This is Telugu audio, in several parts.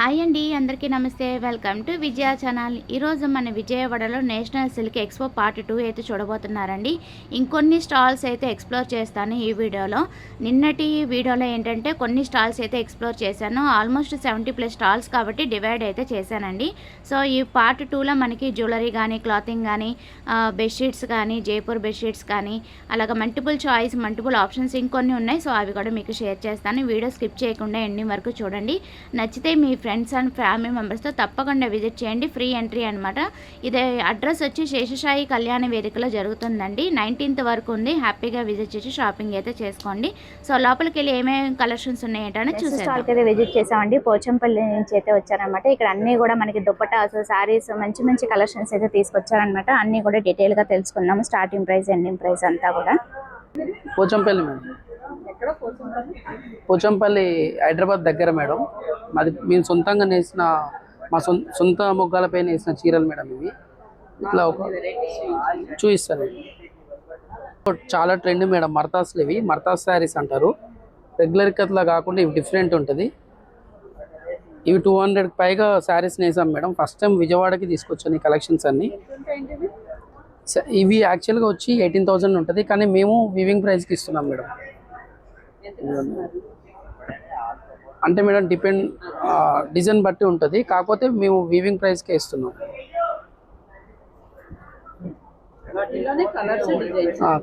హాయ్ అండి అందరికీ నమస్తే. Welcome to Vijaya channel. ఈరోజు మన విజయవాడలో national silk expo part two అయితే చూడబోతున్నారండి. ఇంకొన్ని స్టాల్స్ అయితే ఎక్స్ప్లోర్ చేస్తాను ఈ వీడియోలో. నిన్నటి వీడియోలో ఏంటంటే కొన్ని స్టాల్స్ అయితే ఎక్స్ప్లోర్ చేశాను. ఆల్మోస్ట్ సెవెంటీ ప్లస్ స్టాల్స్ కాబట్టి డివైడ్ అయితే చేశానండి. సో ఈ పార్ట్ టూలో మనకి జ్యువెలరీ కానీ క్లాతింగ్ కానీ బెడ్షీట్స్ కానీ జైపూర్ బెడ్షీట్స్ కానీ అలాగ మల్టిపుల్ చాయిస్ మల్టిపుల్ ఆప్షన్స్ ఇంకొన్ని ఉన్నాయి. సో అవి కూడా మీకు షేర్ చేస్తాను. వీడియో స్కిప్ చేయకుండా ఎండింగ్ వరకు చూడండి. నచ్చితే మీ ఫ్రెండ్స్ అండ్ ఫ్యామిలీ మెంబర్స్తో తప్పకుండా విజిట్ చేయండి. ఫ్రీ ఎంట్రీ అనమాట ఇది అడ్రస్ వచ్చి శేషసాయి కళ్యాణ వేదికలో జరుగుతుందండి. నైన్టీన్త్ వరకు ఉంది. హ్యాపీగా విజిట్ చేసి షాపింగ్ అయితే చేసుకోండి. సో లోపలికి వెళ్ళి ఏమేమి కలెక్షన్స్ ఉన్నాయంటే స్టాల్కి అయితే విజిట్ చేసామండి. పోచంపల్లి నుంచి అయితే వచ్చారనమాట ఇక్కడ అన్ని కూడా మనకి దుప్పటాస్ సారీస్ మంచి మంచి కలెక్షన్స్ అయితే తీసుకొచ్చారనమాట అన్ని కూడా డీటెయిల్గా తెలుసుకుందాము. స్టార్టింగ్ ప్రైస్ ఎండింగ్ ప్రైస్ అంతా కూడా. పోచంపల్లి మేడం. పోచంపల్లి. హైదరాబాద్ దగ్గర మేడం. మాది మేము సొంతంగా నేసిన మా సొంత మొగ్గాలపై నేసిన చీరలు మేడం ఇవి. ఇట్లా ఒక చూపిస్తాను. చాలా ట్రెండ్ మేడం మర్తాస్లు ఇవి. మర్తాస్ శారీస్ అంటారు. రెగ్యులర్ కట్లా కాకుండా ఇవి డిఫరెంట్ ఉంటుంది. ఇవి టూ హండ్రెడ్ పైగా శారీస్ నేసాం మేడం. ఫస్ట్ టైం విజయవాడకి తీసుకొచ్చాను ఈ కలెక్షన్స్ అన్ని. స- ఇవి యాక్చువల్గా వచ్చి ఎయిటీన్ థౌజండ్ ఉంటుంది. కానీ మేము వివింగ్ ప్రైస్కి ఇస్తున్నాం మేడం. అంటే మేడం డిపెండ్ డిజైన్ బట్టి ఉంటుంది. కాకపోతే మేము వీవింగ్ ప్రైస్కే ఇస్తున్నాం.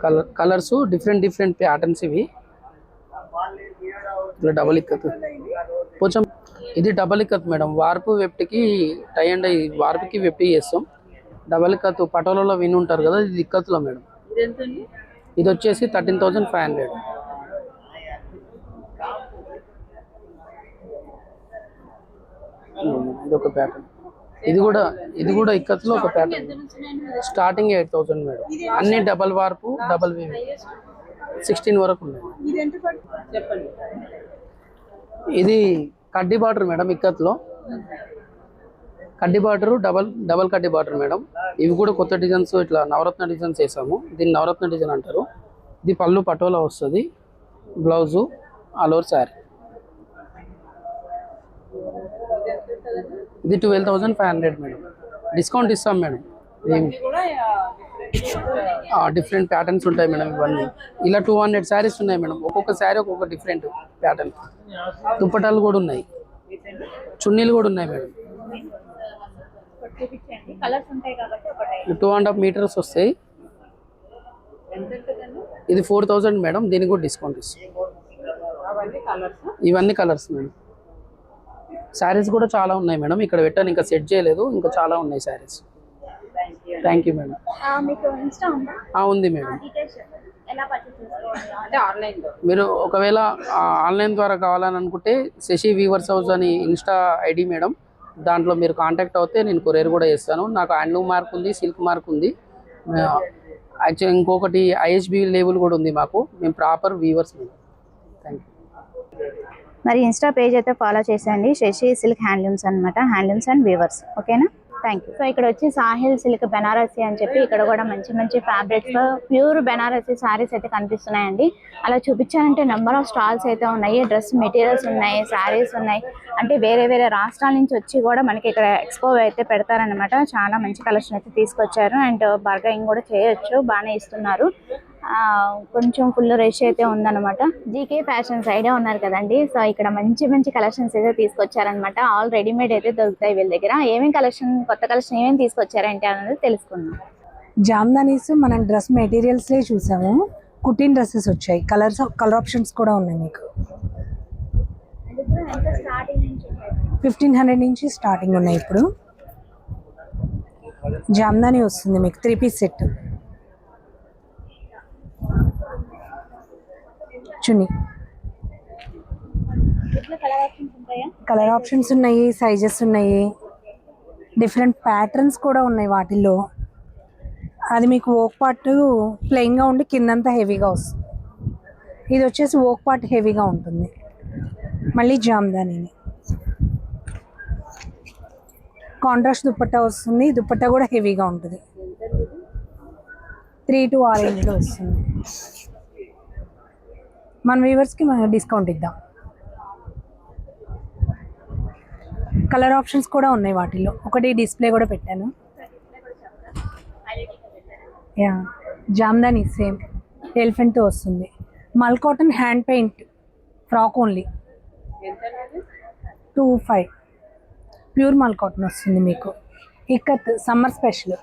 Colour colours different different patterns ఇవి. ఇట్లా డబల్ ఇక్కత్. కొంచెం ఇది డబల్ ఇక్కత్ మేడం. వార్పు వెప్టికి టై అండ్ వార్పుకి వెప్టి చేస్తాం. డబల్ ఇక్కత్ పటోలలో విని ఉంటారు కదా ఇది ఇక్కత్లో మేడం. ఇది వచ్చేసి థర్టీన్ థౌజండ్ ఫైవ్ హండ్రెడ్ ఇది ఒక ప్యాటర్న్ ఇది కూడా ఇది కూడా ఇక్కత్లో ఒక pattern starting eight thousand madam. అన్ని double warp double V sixteen వరకు ఉన్నాయి. ఇది కడ్డీ బార్డర్ మేడం ఇక్కత్లో కడ్డీ బార్డర్ డబల్ డబల్ కడ్డీ బార్డర్ మేడం. ఇవి కూడా కొత్త డిజైన్స్ ఇట్లా నవరత్న డిజైన్స్ వేసాము. దీన్ని నవరత్న డిజైన్ అంటారు. ఇది పళ్ళు పటోలా వస్తుంది. బ్లౌజు ఆల్ ఓవర్ శారీ ఇది twelve thousand five hundred madam. Discount ఇస్తాం మేడం. డిఫరెంట్ ప్యాటర్న్స్ ఉంటాయి మేడం ఇవన్నీ. ఇలా టూ హండ్రెడ్ శారీస్ ఉన్నాయి మేడం. ఒక్కొక్క శారీ ఒక్కొక్క డిఫరెంట్ ప్యాటర్న్. దుప్పటాలు కూడా ఉన్నాయి. చున్నీలు కూడా ఉన్నాయి madam. Two and half metres వస్తాయి. ఇది ఫోర్ థౌజండ్ మేడం. దీనికి కూడా డిస్కౌంట్ ఇస్తాం. ఇవన్నీ కలర్స్ మేడం. శారీస్ కూడా చాలా ఉన్నాయి మేడం. ఇక్కడ పెట్టాను ఇంకా సెట్ చేయలేదు ఇంకా చాలా ఉన్నాయి శారీస్ థ్యాంక్ యూ మేడం. ఉందా? మేడం. మీరు ఒకవేళ ఆన్లైన్ ద్వారా కావాలని అనుకుంటే శశి వీవర్స్ హౌస్ అని ఇన్స్టా ఐడి మేడం. దాంట్లో మీరు కాంటాక్ట్ అవుతే నేను కొరియర్ కూడా చేస్తాను. నాకు హ్యాండ్లూమ్ మార్క్ ఉంది సిల్క్ మార్క్ ఉంది. యాక్చువల్ ఇంకొకటి ఐఎస్బి లేబుల్ కూడా ఉంది మాకు. మేము ప్రాపర్ వీవర్స్ మేము థ్యాంక్ యూ మరి ఇన్స్టా పేజ్ అయితే ఫాలో చేసేయండి. శశి సిల్క్ హ్యాండ్లూమ్స్ అన్నమాట. హ్యాండ్లూమ్స్ అండ్ వీవర్స్ ఓకేనా? థ్యాంక్ యూ సో ఇక్కడ వచ్చి సాహిల్ సిల్క్ బెనారసి అని చెప్పి ఇక్కడ కూడా మంచి మంచి ఫ్యాబ్రిక్స్ ప్యూర్ బెనారసి సారీస్ అయితే కనిపిస్తున్నాయండి. అలా చూపించాలంటే నెంబర్ ఆఫ్ స్టాల్స్ అయితే ఉన్నాయి. డ్రెస్ మెటీరియల్స్ ఉన్నాయి సారీస్ ఉన్నాయి. అంటే వేరే వేరే రాష్ట్రాల నుంచి వచ్చి కూడా మనకి ఇక్కడ ఎక్స్పో అయితే పెడతారనమాట చాలా మంచి కలెక్షన్ అయితే తీసుకొచ్చారు. అండ్ బర్గయింగ్ కూడా చేయొచ్చు. బాగానే ఇస్తున్నారు. కొంచెం ఫుల్ రష్ అయితే ఉందన్నమాట. జీకే ఫ్యాషన్స్ ఐడియా ఉన్నారు కదండి. సో ఇక్కడ మంచి మంచి కలెక్షన్స్ అయితే తీసుకొచ్చారనమాట ఆల్ రెడీమేడ్ అయితే దొరుకుతాయి వీళ్ళ దగ్గర. ఏమేమి కలెక్షన్ కొత్త కలెక్షన్ ఏమేమి తీసుకొచ్చారంటే అనేది తెలుసుకుందాం. జామ్దానీస్ మనం డ్రెస్ మెటీరియల్స్లే చూసాము. కుట్టిన డ్రెస్సెస్ వచ్చాయి. కలర్స్ కలర్ ఆప్షన్స్ కూడా ఉన్నాయి మీకు. ఫిఫ్టీన్ హండ్రెడ్ నుంచి స్టార్టింగ్ ఉన్నాయి ఇప్పుడు. జామ్దాని వస్తుంది మీకు. త్రీ పీస్ సెట్ చున్నీ కలర్ ఆప్షన్స్ ఉన్నాయి సైజెస్ ఉన్నాయి. డిఫరెంట్ ప్యాటర్న్స్ కూడా ఉన్నాయి వాటిల్లో. అది మీకు ఓక్ పార్ట్ ప్లెయిన్గా ఉండి కిందంతా హెవీగా వస్తుంది. ఇది వచ్చేసి ఓక్ పార్ట్ హెవీగా ఉంటుంది. మళ్ళీ జామ్దాని కాంట్రాస్ట్ దుప్పట్ట వస్తుంది దుప్పట్ట కూడా హెవీగా ఉంటుంది. త్రీ టు ఆర్ ఇంట్లో వస్తుంది. మన వ్యూవర్స్కి మనం డిస్కౌంట్ ఇద్దాం. కలర్ ఆప్షన్స్ కూడా ఉన్నాయి వాటిలో ఒకటి డిస్ప్లే కూడా పెట్టాను. Yeah Jamdani same. ఎలిఫెంట్తో వస్తుంది. Mul cotton hand paint frock only. Two five. Pure mul cotton వస్తుంది మీకు. Ikat summer special.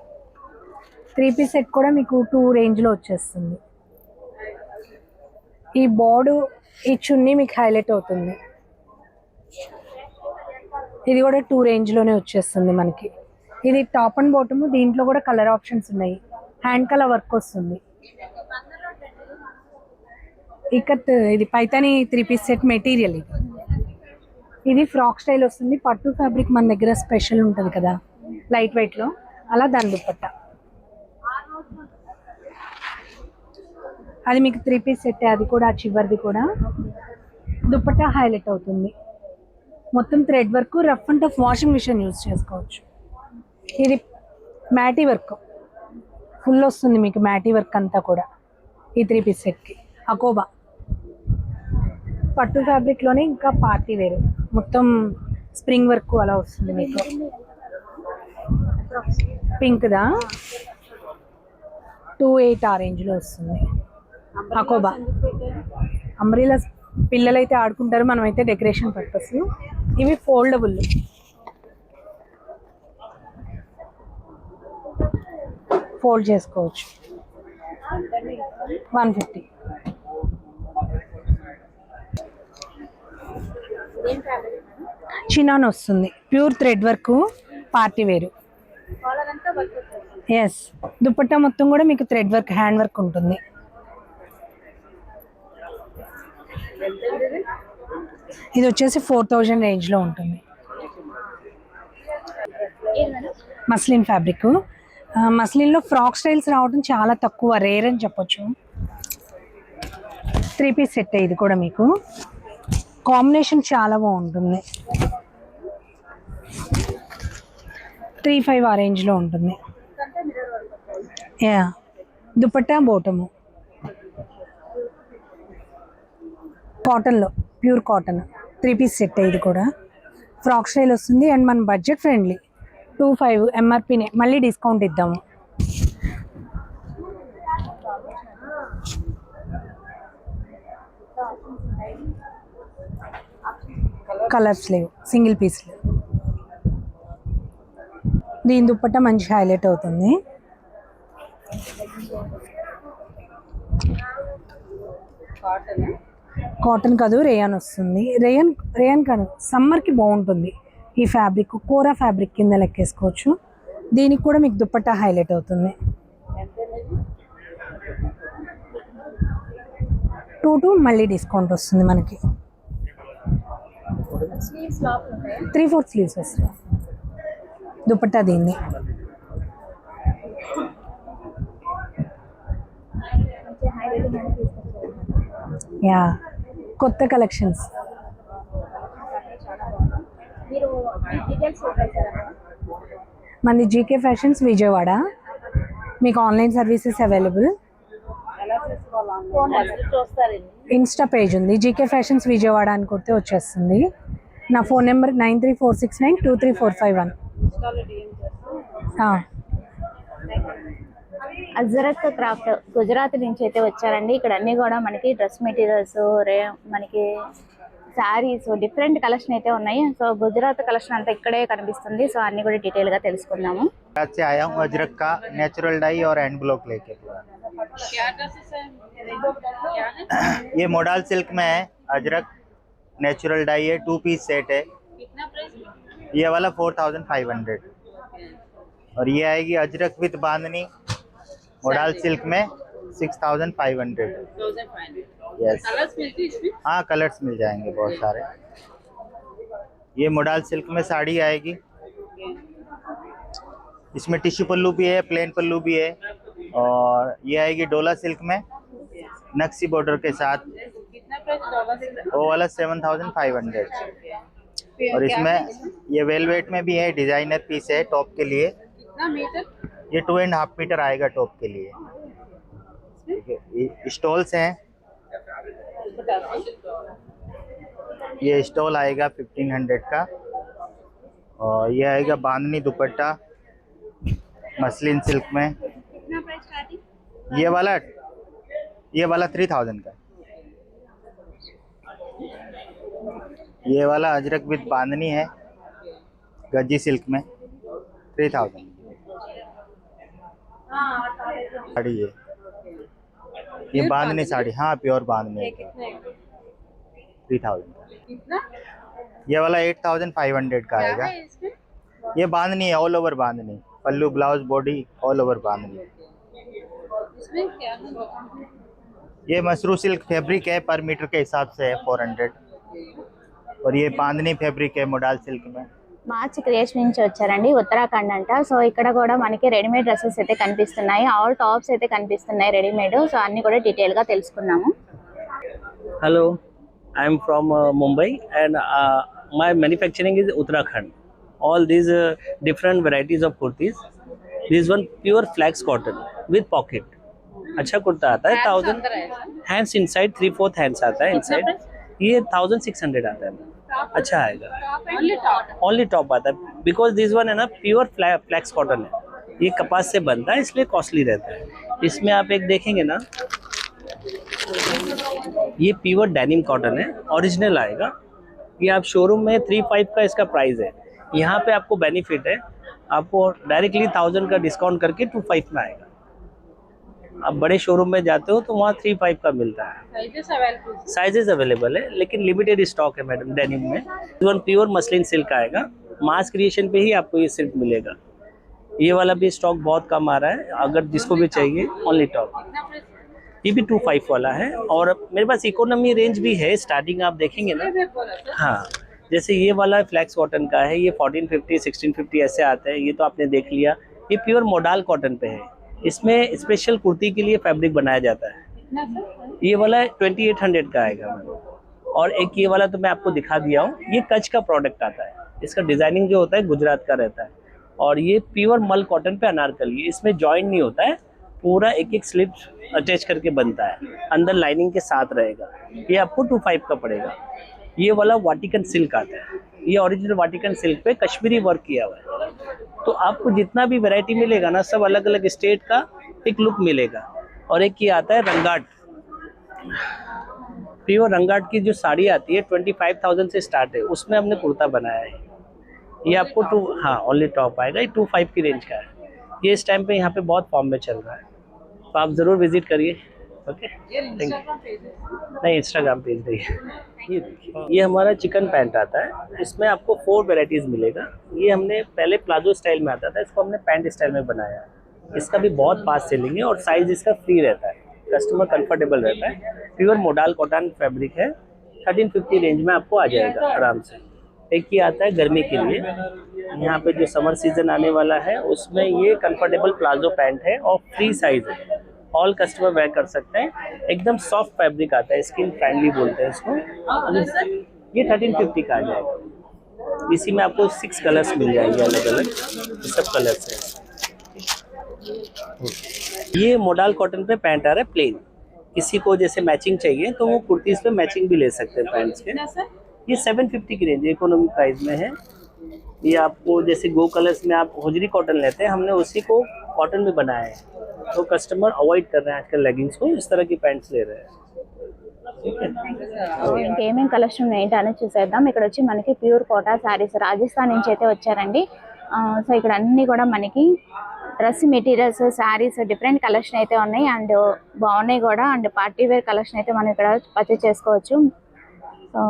Three piece set కూడా మీకు టూ రేంజ్లో వచ్చేస్తుంది. ఈ బోర్డు ఈ చున్నీ మీకు హైలైట్ అవుతుంది. ఇది కూడా టూ రేంజ్లోనే వచ్చేస్తుంది మనకి. ఇది టాప్ అండ్ బాటమ్ దీంట్లో కూడా కలర్ ఆప్షన్స్ ఉన్నాయి. హ్యాండ్ కలర్ వర్క్ వస్తుంది. ఇక్కత్ ఇది Paithani three piece set material ఇది. ఇది ఫ్రాక్ స్టైల్ వస్తుంది. పట్టు ఫ్యాబ్రిక్ మన దగ్గర స్పెషల్ ఉంటుంది కదా లైట్ వెయిట్లో అలా దాని దుప్పట్ట. అది మీకు త్రీ పీస్ సెట్ అది కూడా ఆ చివరిది కూడా. దుప్పట్టా హైలైట్ అవుతుంది. మొత్తం thread work rough and tough washing machine use చేసుకోవచ్చు. ఇది మ్యాటీ వర్క్. ఫుల్ వస్తుంది మీకు మ్యాటీ వర్క్ అంతా కూడా ఈ త్రీ పీస్ సెట్కి అకోబా. పట్టు ఫ్యాబ్రిక్లోనే ఇంకా పార్టీ వేరు. మొత్తం స్ప్రింగ్ వర్క్ అలా వస్తుంది మీకు. పింక్దా టూ ఎయిట్ ఆ రేంజ్లో వస్తుంది. అకోబా అంబ్రీలాస్ పిల్లలైతే ఆడుకుంటారు మనమైతే డెకరేషన్ పర్పస్ ఇవి ఫోల్డబుల్. ఫోల్డ్ చేసుకోవచ్చు. One fifty. చినాన్ వస్తుంది. ప్యూర్ థ్రెడ్ వర్క్ పార్టీ వేరు. ఎస్ దుపట్టా మొత్తం కూడా మీకు థ్రెడ్ వర్క్ హ్యాండ్ వర్క్ ఉంటుంది. ఇది వచ్చేసి ఫోర్ థౌజండ్ రేంజ్లో ఉంటుంది. Muslin fabric. మస్లిన్లో ఫ్రాక్ స్టైల్స్ రావడం చాలా తక్కువ రేర్ అని చెప్పొచ్చు. త్రీ పీస్ సెట్ ఇది కూడా మీకు. కాంబినేషన్ చాలా బాగుంటుంది. త్రీ ఫైవ్ ఆ రేంజ్లో ఉంటుంది. యా. దుపట్టా బోటము. కాటన్లో pure cotton. Three piece set ఇది కూడా. ఫ్రాక్ స్టైల్ వస్తుంది అండ్ మన బడ్జెట్ ఫ్రెండ్లీ. టూ ఫైవ్ ఎంఆర్పీనే మళ్ళీ డిస్కౌంట్ ఇద్దాము. కలర్స్ లేవు సింగిల్ పీస్ లేవు. దీని దుప్పట్ట మంచి హైలైట్ అవుతుంది. కాటన్ కాటన్ కాదు రేయన్ వస్తుంది. రేయన్ రేయన్ కాదు సమ్మర్కి బాగుంటుంది ఈ ఫ్యాబ్రిక్. కూర ఫ్యాబ్రిక్ కింద లెక్కేసుకోవచ్చు. దీనికి కూడా మీకు దుప్పట్టా హైలైట్ అవుతుంది. టూ టూ మళ్ళీ డిస్కౌంట్ వస్తుంది మనకి. త్రీ ఫోర్త్ స్లీవ్స్ వస్తాయి. దుపట్టా దీన్ని. యా. కొత్త కలెక్షన్స్ మనది జీకే ఫ్యాషన్స్ విజయవాడ. మీకు online services available insta page ఉంది. జీకే ఫ్యాషన్స్ విజయవాడ అని కొడితే వచ్చేస్తుంది. నా phone number nine three four six nine two three four five one. అజరత్ craft Gujarat నుంచి అయితే వచ్చారండి ఇక్కడ అన్ని కూడా మనకి డ్రెస్ మెటీరియల్స్ రే మనకి శారీస్ డిఫరెంట్ కలెక్షన్ అయితే ఉన్నాయి సో గుజరాత్ కలెక్షన్ అంతా ఇక్కడే కనిపిస్తుంది సో అన్ని కూడా డీటెయిల్ గా తెలుసుకుందాము गुजरात से आया हूँ अजरक का नेचुरल डाई और एंड ब्लॉक लेके पूरा ये मोडाल सिल्क में है अजरक नेचुरल डाई है टू पीस सेट है ये वाला फोर थाउजेंड फाइव हंड्रेड और ये आएगी ajrakh with bandhani Modal silk में six thousand five hundred. Yes हाँ कलर्स मिल जाएँगे बहुत सारे। ये मोडाल सिल्क में साड़ी आएगी। इसमें टिश्यू पल्लू भी है प्लेन पल्लू भी है। और ये आएगी डोला सिल्क में नक्सी बॉर्डर के साथ। वो वाला सेवन थाउज़ेंड फाइव हंड्रेड। और इसमें ये वेलवेट में भी है डिज़ाइनर पीस है टॉप के लिए। ये टू एंड हाफ़ मीटर आएगा टॉप के लिए। है स्टॉल्स हैं। ये स्टॉल आएगा फिफ्टीन हंड्रेड का। और ये आएगा बांधनी दुपट्टा मसलिन सिल्क में। ये वाला ये वाला थ्री थाउज़ेंड का। ये वाला अजरक विद बांधनी है गज्जी सिल्क में थ्री थाउज़ेंड साड़ी ये ये बांधनी साड़ी हाँ प्योर बांधनी थ्री थाउज़ेंड ये वाला एट थाउज़ेंड फाइव हंड्रेड का आएगा। ये बांधनी है all over bandhani. Pallu blouse body all over bandhani. ये मसरू सिल्क फैब्रिक है पर मीटर के हिसाब से है फोर हंड्रेड और ये बांधनी फैब्रिक है मोडाल सिल्क में। మార్చ్ క్రియేషన్ నుంచి వచ్చారండి ఉత్తరాఖండ్ అంట సో ఇక్కడ కూడా మనకి రెడీమేడ్ డ్రెస్సెస్ అయితే కనిపిస్తున్నాయి ఆల్ టాప్స్ అయితే కనిపిస్తున్నాయి రెడీమేడ్ సో అన్ని కూడా డీటెయిల్ గా తెలుసుకున్నాము Hello, I am from uh, Mumbai and uh, my manufacturing is Uttarakhand. All these uh, different varieties of kurtis. This one pure flax cotton with pocket. अच्छा कुर्ता आता है thousand hands inside three fourth hands आता है इनसाइड ये थाउजेंड सिक्स हंड्रेड आता है अच्छा आएगा। ओनली टॉप आता है। बिकॉज़ दिस वन है ना प्योर फ्लैक्स कॉटन है। ये कपास से बनता है इसलिए कॉस्टली रहता है। इसमें आप एक देखेंगे ना ये प्योर डेनिम कॉटन है ओरिजिनल आएगा। ये आप शोरूम में थ्री फाइव का इसका प्राइस है। यहाँ पे आपको बेनिफिट है। आपको डायरेक्टली थाउज़ेंड का डिस्काउंट करके टू फाइव में आएगा। आप बड़े शोरूम में जाते हो तो वहाँ थ्री फाइव का मिलता है। साइजेस अवेलेबल है। लेकिन लिमिटेड स्टॉक है मैडम डेनिम में। वन प्योर मसलिन सिल्क आएगा। मास क्रिएशन पे ही आपको ये सिल्क मिलेगा। ये वाला भी स्टॉक बहुत कम आ रहा है। अगर जिसको भी चाहिए ओनली टॉप ये भी टू फाइव वाला है। और मेरे पास इकोनॉमी रेंज भी है स्टार्टिंग आप देखेंगे ना। हाँ जैसे ये वाला फ्लैक्स कॉटन का है ये फोर्टीन फिफ्टी सिक्सटीन फिफ्टी ऐसे आता है। ये तो आपने देख लिया। ये प्योर मोडाल कॉटन पे है। इसमें स्पेशल कुर्ती के लिए फैब्रिक बनाया जाता है। ये वाला ट्वेंटी एट हंड्रेड का आएगा और एक ये वाला तो मैं आपको दिखा दिया हूँ। ये कच का प्रोडक्ट आता है। इसका डिज़ाइनिंग जो होता है, गुजरात का रहता है। और ये प्योर मल कॉटन पे है। इसमें जॉइंट नहीं होता है। पूरा एक एक स्लिप अटैच करके बनता है। अंदर लाइनिंग के साथ रहेगा। ये आपको टू फाइव का पड़ेगा। ये वाला वाटिकन सिल्क आता है। ये ओरिजिनल वाटिकन सिल्क पे कश्मीरी वर्क किया हुआ है। तो आपको जितना भी वैरायटी मिलेगा ना, सब अलग अलग स्टेट का एक लुक मिलेगा। और एक ये आता है रंगाट। प्योर रंगाट की जो साड़ी आती है ट्वेंटी फाइव थाउज़ेंड से स्टार्ट है, उसमें हमने कुर्ता बनाया है। ये आपको टू हाँ ओनली टॉप आएगा, ये टू फाइव की रेंज का है। ये इस टाइम पे यहाँ पे बहुत फॉर्म में चल रहा है। तो आप ज़रूर विज़िट करिए। ओके थैंक यू नहीं इंस्टाग्राम पेज देखिए ये देखिए ये हमारा चिकन पैंट आता है। इसमें आपको फोर वेराइटीज़ मिलेगा। ये हमने पहले प्लाजो स्टाइल में आता था। इसको हमने पैंट स्टाइल में बनाया। है इसका भी बहुत फास्ट सेलिंग है और साइज़ इसका फ्री रहता है। कस्टमर कंफर्टेबल रहता है। प्योर मोडाल कॉटन फैब्रिक है। थर्टीन फिफ्टी रेंज में आपको आ जाएगा आराम से। एक ये आता है गर्मी के लिए। यहाँ पे जो समर सीज़न आने वाला है उसमें ये कंफर्टेबल प्लाजो पैंट है और फ्री साइज़ है। ऑल कस्टमर वेयर कर सकते हैं। एकदम सॉफ्ट फैब्रिक आता है स्किन फ्रेंडली बोलते हैं इसको। ये थर्टीन फिफ्टी का आ जाएगा। इसी में आपको सिक्स कलर्स मिल जाएँगे अलग अलग सब कलर्स हैं। ये मोडाल कॉटन पे पैंट आ रहा है प्लेन किसी को जैसे मैचिंग चाहिए तो वो कुर्तीज पे मैचिंग भी ले सकते हैं पैंट्स के। ये 750 की रेंज इकोनॉमी प्राइस में है। ये आपको जैसे गो कलर्स में आप होजरी कॉटन लेते हैं हमने उसी को कॉटन में बनाया है। तो कस्टमर अवॉइड कर रहे हैं आजकल लेगिंग्स को इस तरह की पैंट्स ले रहे हैं ठीक है సో ఇంకేమేం కలెక్షన్ ఏంటి అనేది చూసేద్దాం ఇక్కడ వచ్చి మనకి ప్యూర్ కోటా శారీస్ రాజస్థాన్ నుంచి అయితే వచ్చారండి ఆ, సో ఇక్కడ అన్ని కూడా మనకి dress materials saris different collection అయితే ఉన్నాయి అండ్ బాగున్నాయి కూడా అండ్ పార్టీ వేర్ కలెక్షన్ అయితే మనం ఇక్కడ పర్చేస్ చేసుకోవచ్చు సో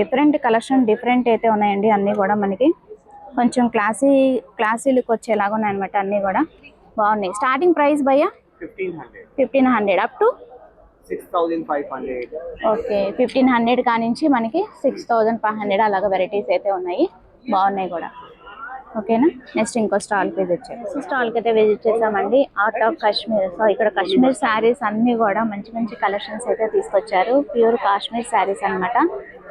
డిఫరెంట్ కలెక్షన్ డిఫరెంట్ అయితే ఉన్నాయండి అన్నీ కూడా మనకి కొంచెం క్లాసీ క్లాసీ లుక్ వచ్చేలాగా ఉన్నాయన్నమాట అన్నీ కూడా బాగున్నాయి. స్టార్టింగ్ ప్రైస్ భయ్యా? Fifteen hundred up to okay fifteen hundred కానించి మనకి సిక్స్ థౌజండ్ ఫైవ్ హండ్రెడ్ అలాగ వెరైటీస్ అయితే ఉన్నాయి. బాగున్నాయి కూడా. ఓకేనా నెక్స్ట్ ఇంకో స్టాల్కి విజిట్ చేయాలి స్టాల్కి అయితే విజిట్ చేసామండి ఆర్ట్ ఆఫ్ కాశ్మీర్ సో ఇక్కడ కాశ్మీర్ శారీస్ అన్నీ కూడా మంచి మంచి కలెక్షన్స్ అయితే తీసుకొచ్చారు. ప్యూర్ కాశ్మీర్ శారీస్ అన్నమాట.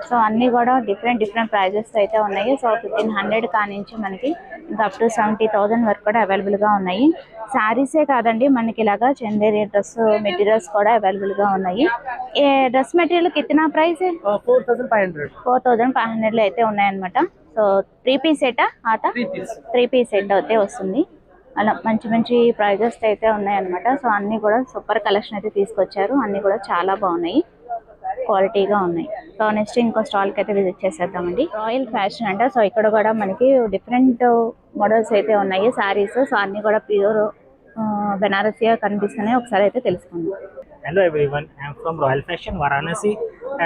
సో అన్నీ కూడా డిఫరెంట్ డిఫరెంట్ ప్రైజెస్ అయితే ఉన్నాయి. సో ఫిఫ్టీన్ హండ్రెడ్ కానించి మనకి ఇంకా అప్ టు సెవెంటీ థౌజండ్ వరకు కూడా అవైలబుల్గా ఉన్నాయి. శారీసే కాదండి మనకి ఇలాగా చందేరి డ్రెస్ మెటీరియల్స్ కూడా అవైలబుల్గా ఉన్నాయి. ఏ డ్రెస్ మెటీరియల్ ఎత్తిన price four thousand five hundred four thousand five హండ్రెడ్లో అయితే ఉన్నాయన్నమాట. సో త్రీ పీస్ సెటా ఆట? త్రీ పీస్ సెట్ అయితే వస్తుంది. అలా మంచి మంచి ప్రైజెస్ అయితే ఉన్నాయన్నమాట. సో అన్నీ కూడా సూపర్ కలెక్షన్ అయితే తీసుకొచ్చారు. అన్నీ కూడా చాలా బాగున్నాయి. క్వాలిటీగా ఉన్నాయి సో నెక్స్ట్ ఇంకో స్టాల్కి అయితే విజిట్ చేసేద్దామండి రాయల్ ఫ్యాషన్ అంట సో ఇక్కడ కూడా మనకి డిఫరెంట్ మోడల్స్ అయితే ఉన్నాయి సారీస్ సో అన్ని కూడా ప్యూర్ బెనారసియా కనిపిస్తున్నాయి ఒకసారి అయితే తెలుసుకుందాం Hello everyone, I am from Royal Fashion Varanasi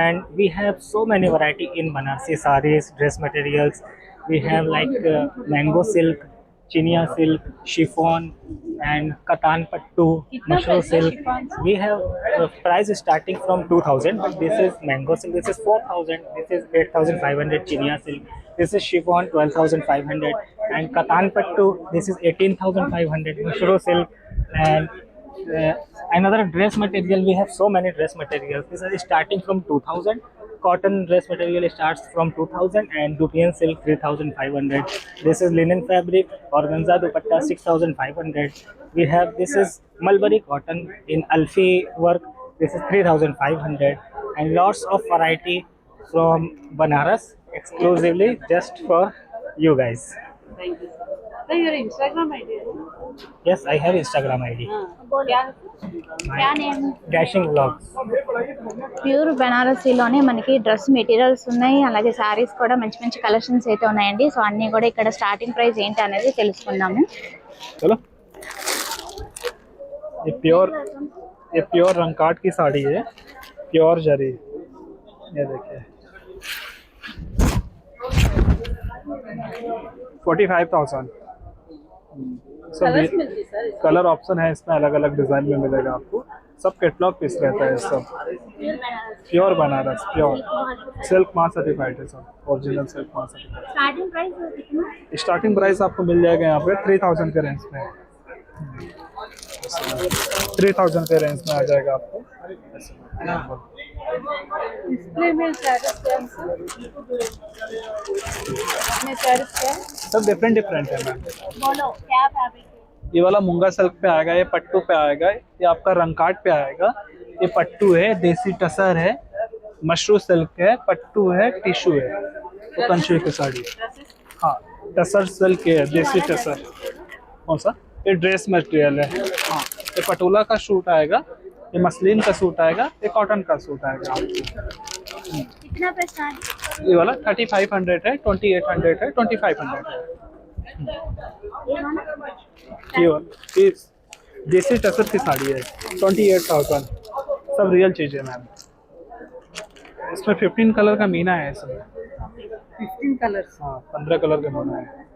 and we have so many variety in Banarsi sarees, dress materials. We have like uh, mango silk, chinia silk, chiffon and katan pattu, mushroom silk. We have uh, price starting from 2000 but this is mango silk, this is 4000, this is 8500 chinia silk, this is chiffon 12500 and katan pattu, this is 18500 mushroom silk. And uh, another dress material we have so many dress materials. This is starting from 2000 cotton dress material starts from 2000 and dupian silk 3500 this is linen fabric organza dupatta 6500 we have this is mulberry cotton in alfi work. This is 3500 and lots of variety from banaras exclusively just for you guys yes i have instagram id dashing vlogs pure బెనారసీలోనే మనకి డ్రెస్ మెటీరియల్స్ ఉన్నాయి అలాగే శారీస్ కూడా మంచి మంచి కలెక్షన్స్ అయితే ఉన్నాయండి సో అన్ని కూడా ఇక్కడ స్టార్టింగ్ ప్రైస్ ఏంటి అనేది తెలుసుకుందాము चलो ये प्योर ये प्योर रंगकाट की साड़ी है प्योर जरी ये देखिए फोर्टी फाइव थाउजेंड सब कलर ऑप्शन है इसमें। अलग अलग डिज़ाइन में मिलेगा आपको। सब कैटलॉग पीस रहता है सब। प्योर बनारस प्योर सिल्क माँ सर्टिफाइड है सब ओरिजिनल सिल्क माँ सर्टिफाइड स्टार्टिंग प्राइस आपको मिल जाएगा यहाँ पे थ्री थाउज़ेंड के रेंज में। थ्री थाउज़ेंड के रेंज में आ जाएगा आपको। सब डिफरेंट डिफरेंट है मैम बोलो क्या फैब्रिक ये वाला मुंगा सिल्क पे आएगा ये पट्टू पे आएगा ये आपका रंगकाट पे आएगा। ये पट्टू है देसी टसर है मशरू सिल्क है पट्टू है टिश्यू है। तो कंचे की साड़ी। हाँ टसर सिल्क है देसी टसर। कौन सा? ये ड्रेस मटेरियल है। हाँ ये पटोला का शूट आएगा। ये मसलिन का सूट आएगा ये कॉटन का सूट आएगा। आपको कितना पैसा स्टार्ट ये वाला थर्टी फाइव हंड्रेड है ट्वेंटी एट हंड्रेड है ट्वेंटी फाइव हंड्रेड है। ये वाला ये देसी टसर की साड़ी है ट्वेंटी एट थाउज़ेंड। सब रियल चीज़ है मैम इसमें फिफ्टीन कलर का मीना है इसमें। फिफ्टीन कलर्स हाँ पंद्रह कलर का मीना है।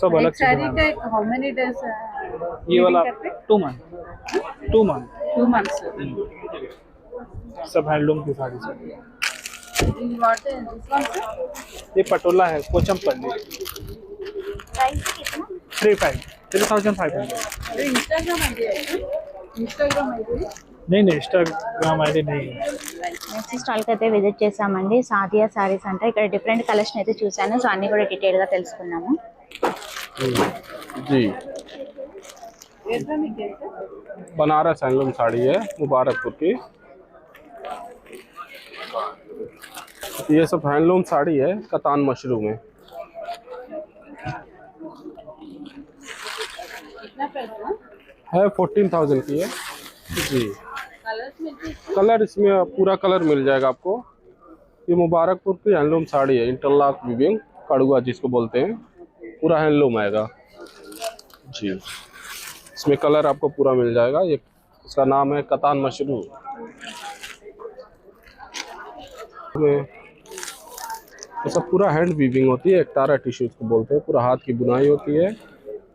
सब अलग चीज़ साड़ी है का हाउ मेनी डेज़ ये वाला two month two month two months सब हैंडलूम की साड़ी सब व्हाट इज दिस वन ये पटोला है कोचम पल्ली प्राइस कितना three five three thousand five hundred Instagram ID है इंस्टाग्राम आईडी नहीं नहीं इंस्टाग्राम आई नहीं है నెక్స్ట్ స్టాల్కి అయితే విజిట్ చేసామండి సాదియా సారీస్ అంటే ఇక్కడ డిఫరెంట్ కలెక్షన్ అయితే చూసాను సో అన్ని కూడా డీటెయిల్గా తెలుసుకున్నాము जी एड्रेस में क्या है बनारस हैंडलूम साड़ी है मुबारकपुर की। ये सब हैंडलूम साड़ी है कतान मशरूम है। है? फोर्टीन थाउज़ेंड की है। जी। कलर इसमें पूरा कलर मिल जाएगा आपको। ये मुबारकपुर की हैंडलूम साड़ी है इंटरलॉक विविंग कड़ुआ जिसको बोलते हैं। पूरा हैंडलूम आएगा। जी। इसमें कलर आपको पूरा मिल जाएगा। ये इसका नाम है कतान मशरूम। ये सब पूरा हैंड वीविंग होती है एकतारा टिश्यू इसको बोलते हैं। पूरा हाथ की बुनाई होती है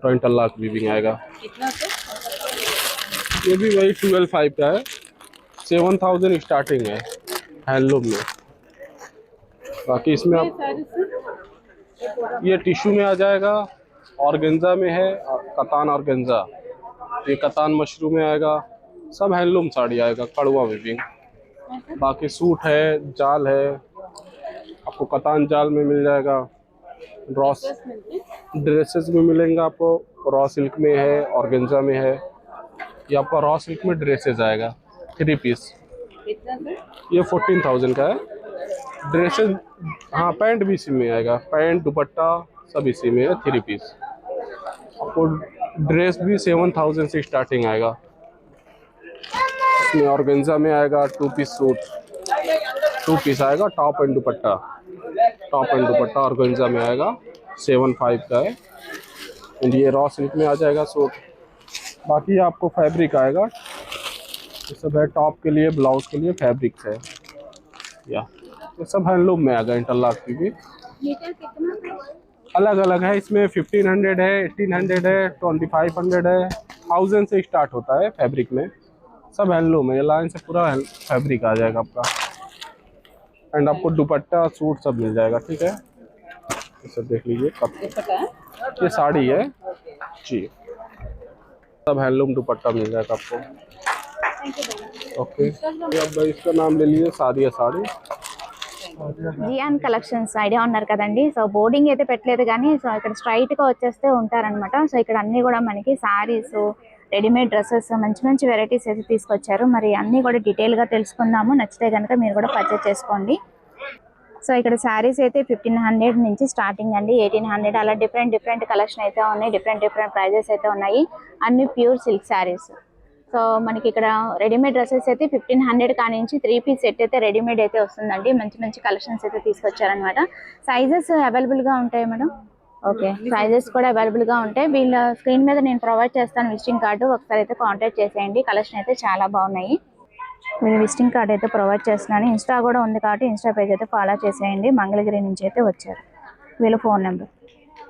और इंटरलॉक वीविंग आएगा। ये भी वही ट्वेल्व फाइव का है। सेवन थाउज़ेंड स्टार्टिंग है हैंडलूम में। बाकी इसमें आप ये टिश्यू में आ जाएगा ऑर्गेन्जा में है और कतान ऑर्गेन्जा ये कतान मशरूम में आएगा सब हैंडलूम साड़ी आएगा कड़वा विविंग बाकी सूट है जाल है आपको कतान जाल में मिल जाएगा। रॉस ड्रेसेस में मिलेंगे आपको रॉ सिल्क में है ऑर्गेन्जा में है। ये आपका रॉ सिल्क में ड्रेसेस आएगा थ्री पीस ये फोर्टीन थाउज़ेंड का है। ड्रेसेस हाँ पैंट भी इसी में आएगा। पैंट दुपट्टा सब इसी में है थ्री पीस आपको ड्रेस भी सेवन थाउज़ेंड से स्टार्टिंग आएगा। इसमें ऑर्गेन्जा में आएगा two piece suit two piece आएगा top and dupatta. Top and dupatta organza में आएगा, सेवन फाइव का है। एंड ये रॉ सिल्क में आ जाएगा सूट बाकी आपको फैब्रिक आएगा। ये सब है टॉप के लिए ब्लाउज के लिए फैब्रिक है। या ये सब हैंडलूम में आएगा इंटरलॉक की भी। अलग अलग है इसमें फिफ्टीन हंड्रेड है एटीन हंड्रेड है ट्वेंटी फाइव हंड्रेड है। थाउज़ेंड से स्टार्ट होता है फैब्रिक में। सब हैंडलूम है लाइन से पूरा फैब्रिक आ जाएगा आपका। एंड आपको दुपट्टा सूट सब मिल जाएगा ठीक है? ये सब देख लीजिए कब ये साड़ी है। जी। सब हैंडलूम दुपट्टा मिल जाएगा आपको। ओके ये अब इसका नाम ले लीजिए Sadiya sari. Zion collections idea ఉన్నారు కదండి. సో బోర్డింగ్ అయితే పెట్టలేదు కానీ సో ఇక్కడ స్ట్రైట్గా వచ్చేస్తే ఉంటారనమాట సో ఇక్కడ అన్ని కూడా మనకి సారీస్ రెడీమేడ్ డ్రెస్సెస్ మంచి మంచి వెరైటీస్ అయితే తీసుకొచ్చారు. మరి అన్ని కూడా డీటెయిల్గా తెలుసుకుందాము. నచ్చితే కనుక మీరు కూడా పర్చేస్ చేసుకోండి. సో ఇక్కడ శారీస్ అయితే ఫిఫ్టీన్ హండ్రెడ్ నుంచి స్టార్టింగ్ అండి. ఎయిటీన్ హండ్రెడ్ అలా డిఫరెంట్ డిఫరెంట్ కలెక్షన్ అయితే ఉన్నాయి. డిఫరెంట్ డిఫరెంట్ ప్రైజెస్ అయితే ఉన్నాయి. అన్ని ప్యూర్ సిల్క్ శారీస్ సో మనకి ఇక్కడ రెడీమేడ్ డ్రెస్సెస్ అయితే ఫిఫ్టీన్ హండ్రెడ్ కానించి త్రీ పీస్ సెట్ అయితే రెడీమేడ్ అయితే వస్తుందండి. మంచి మంచి కలెక్షన్స్ అయితే తీసుకొచ్చారనమాట సైజెస్ అవైలబుల్గా ఉంటాయి మేడం? ఓకే సైజెస్ కూడా అవైలబుల్గా ఉంటాయి. వీళ్ళ స్క్రీన్ మీద నేను ప్రొవైడ్ చేస్తాను విజిటింగ్ కార్డు ఒకసారి అయితే కాంటాక్ట్ చేసేయండి. కలెక్షన్ అయితే చాలా బాగున్నాయి. వీళ్ళు విజిటింగ్ కార్డ్ అయితే ప్రొవైడ్ చేస్తున్నాను. ఇన్స్టా కూడా ఉంది కాబట్టి ఇన్స్టా పేజ్ అయితే ఫాలో చేసేయండి. మంగళగిరి నుంచి అయితే వచ్చారు. వీళ్ళ phone number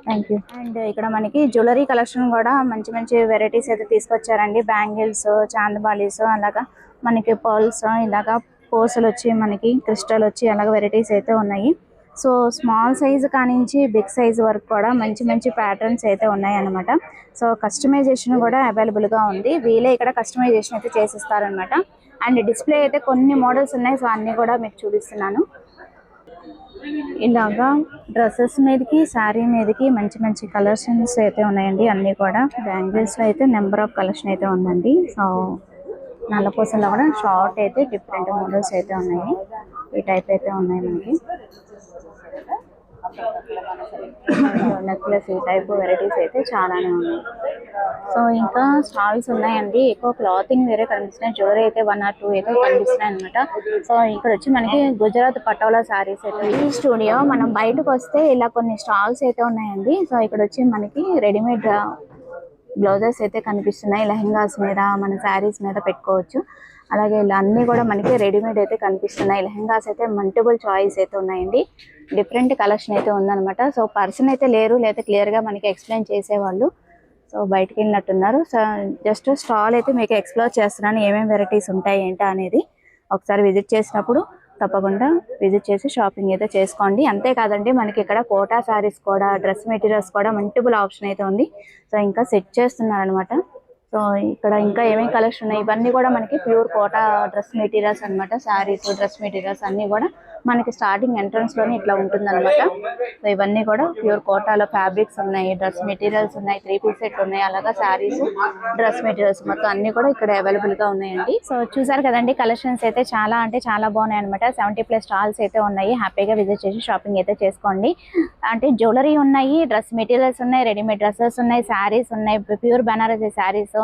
thank you and ఇక్కడ మనకి జ్యువెలరీ కలెక్షన్ కూడా మంచి మంచి వెరైటీస్ అయితే తీసుకొచ్చారండి. బ్యాంగిల్స్ చాందబాలీస్ అలాగా మనకి పర్ల్స్ ఇలాగా పోసలు వచ్చి మనకి క్రిస్టల్ వచ్చి అలాగ వెరైటీస్ అయితే ఉన్నాయి. సో స్మాల్ సైజ్ కానించి బిగ్ సైజ్ వరకు కూడా మంచి మంచి ప్యాటర్న్స్ అయితే ఉన్నాయి అన్నమాట సో కస్టమైజేషన్ కూడా అవైలబుల్గా ఉంది. వీలే ఇక్కడ కస్టమైజేషన్ అయితే చేసిస్తారనమాట అండ్ డిస్ప్లే అయితే కొన్ని మోడల్స్ ఉన్నాయి. సో అన్నీ కూడా మీకు చూపిస్తున్నాను. ఇలాగా డ్రెస్సెస్ మీదకి శారీ మీదకి మంచి మంచి కలెక్షన్స్ అయితే ఉన్నాయండి. అన్నీ కూడా బ్యాంగిల్స్లో అయితే నెంబర్ ఆఫ్ కలెక్షన్ అయితే ఉందండి. సో నల్లపూసలో కూడా షార్ట్ అయితే డిఫరెంట్ మోడల్స్ అయితే ఉన్నాయి. ఈ టైప్ అయితే ఉన్నాయి మనకి. నెక్లెస్ ఈ టైప్ వెరైటీస్ అయితే చాలానే ఉన్నాయి. సో ఇంకా స్టాల్స్ ఉన్నాయండి. ఎక్కువ క్లాతింగ్ వేరే కనిపిస్తున్నాయి. జ్యువెలరీ అయితే వన్ ఆర్ టూ అయితే కనిపిస్తున్నాయి అనమాట సో ఇక్కడ వచ్చి మనకి గుజరాత్ పటోలా సారీస్ అయితే ఈ స్టూడియో మనం బయటకు వస్తే ఇలా కొన్ని స్టాల్స్ అయితే ఉన్నాయండి. సో ఇక్కడ వచ్చి మనకి రెడీమేడ్ బ్లౌజెస్ అయితే కనిపిస్తున్నాయి. లెహంగాస్ మీద మన శారీస్ మీద పెట్టుకోవచ్చు. అలాగే ఇలా అన్ని కూడా మనకి రెడీమేడ్ అయితే కనిపిస్తున్నాయి. లెహంగాస్ అయితే మల్టిపుల్ చాయిస్ అయితే ఉన్నాయండి. డిఫరెంట్ కలెక్షన్ అయితే ఉందన్నమాట. సో పర్సన్ అయితే లేరు లేదా క్లియర్గా మనకి ఎక్స్ప్లెయిన్ చేసేవాళ్ళు. సో బయటికి వెళ్ళినట్టున్నారు. సో జస్ట్ స్టాల్ అయితే మీకు ఎక్స్ప్లోర్ చేస్తున్నాను. ఏమేమి వెరైటీస్ ఉంటాయి ఏంటా అనేది ఒకసారి విజిట్ చేసినప్పుడు. తప్పకుండా విజిట్ చేసి షాపింగ్ అయితే చేసుకోండి. అంతేకాదండి మనకి ఇక్కడ కోటా సారీస్ కూడా డ్రెస్ మెటీరియల్స్ కూడా మల్టిపుల్ ఆప్షన్ అయితే ఉంది. సో ఇంకా సెట్ చేస్తున్నారనమాట సో ఇక్కడ ఇంకా ఏమేమి కలెక్షన్ ఉన్నాయి? ఇవన్నీ కూడా మనకి ప్యూర్ కోటా డ్రెస్ మెటీరియల్స్ అన్నమాట. శారీస్ డ్రెస్ మెటీరియల్స్ అన్నీ కూడా మనకి స్టార్టింగ్ ఎంట్రన్స్లోనే ఇట్లా ఉంటుందన్నమాట. సో ఇవన్నీ కూడా ప్యూర్ కోటాలో ఫ్యాబ్రిక్స్ ఉన్నాయి డ్రెస్ మెటీరియల్స్ ఉన్నాయి త్రీ పీస్ సెట్ ఉన్నాయి అలాగా శారీస్ డ్రెస్ మెటీరియల్స్ మొత్తం అన్ని కూడా ఇక్కడ అవైలబుల్గా ఉన్నాయండి. సో చూసారు కదండి కలెక్షన్స్ అయితే చాలా అంటే చాలా బాగున్నాయి అనమాట సెవెంటీ ప్లస్ స్టాల్స్ అయితే ఉన్నాయి. హ్యాపీగా విజిట్ చేసి షాపింగ్ అయితే చేసుకోండి. అంటే జ్యువెలరీ ఉన్నాయి డ్రెస్ మెటీరియల్స్ ఉన్నాయి రెడీమేడ్ డ్రెస్సెస్ ఉన్నాయి శారీస్ ఉన్నాయి pure Banarasi sarees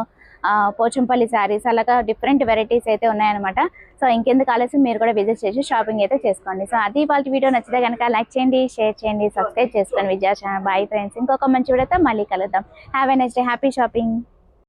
Pochampally sarees అలాగా డిఫరెంట్ వెరైటీస్ అయితే ఉన్నాయన్నమాట. సో ఇంకెందుకు ఆలస్యం మీరు కూడా విజిట్ చేసి షాపింగ్ అయితే చేసుకోండి. సో అది వాళ్ళ వీడియో నచ్చితే కనుక లైక్ చేయండి షేర్ చేయండి సబ్స్క్రైబ్ చేసుకోండి విద్యా బాయ్ ఫ్రెండ్స్ ఇంకొక మంచి వీడియోతో మళ్ళీ కలుద్దాం. Have a next day happy shopping